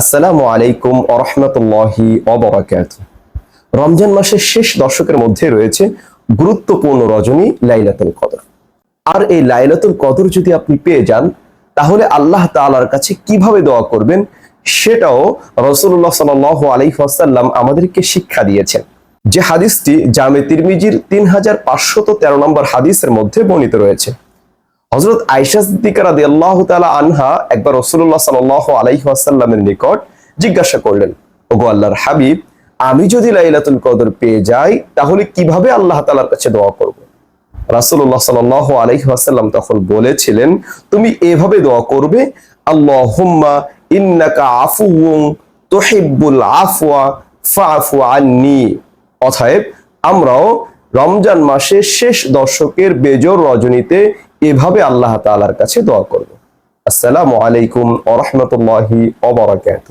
আসসালামু আলাইকুম আরহামতুল্লাহি অবরাকাত রমজান মাসের শেষ দশকের মধ্যে রয়েছে গুরুত্বপূর্ণ রজনী লাইলাতুল কদর। আর এই লাইলাতুল কদর যদি আপনি পেয়ে যান, তাহলে আল্লাহ তালার কাছে কীভাবে দোয়া করবেন, সেটাও রসুল্লাহ সাল আলাইসাল্লাম আমাদেরকে শিক্ষা দিয়েছেন। যে হাদিসটি জামে তিরমিজির তিন হাজার পাঁচশত তেরো নম্বর হাদিসের মধ্যে বর্ণিত রয়েছে। হজরত আইসা সিদ্দিকা রাদি আল্লাহ তালা আনহা একবার রসুল্লাহ সাল আলাইহি আসাল্লামের নিকট জিজ্ঞাসা করলেন, ওগো আল্লাহর হাবিব, আমি যদি লাইলাতুল কদর পেয়ে যাই, তাহলে কীভাবে আল্লাহ তালার কাছে দোয়া করব? রাসুল্লাহ সাল তখন বলেছিলেন, তুমি এভাবে দোয়া করবে, আল্লাহুম্মা ইন্নাকা ফাফু আন্নি। অতএব আমরাও রমজান মাসের শেষ দশকের বেজর রজনীতে এভাবে আল্লাহ তালার কাছে দোয়া করব। আসসালামু আলাইকুম ওয়া অবরাকাত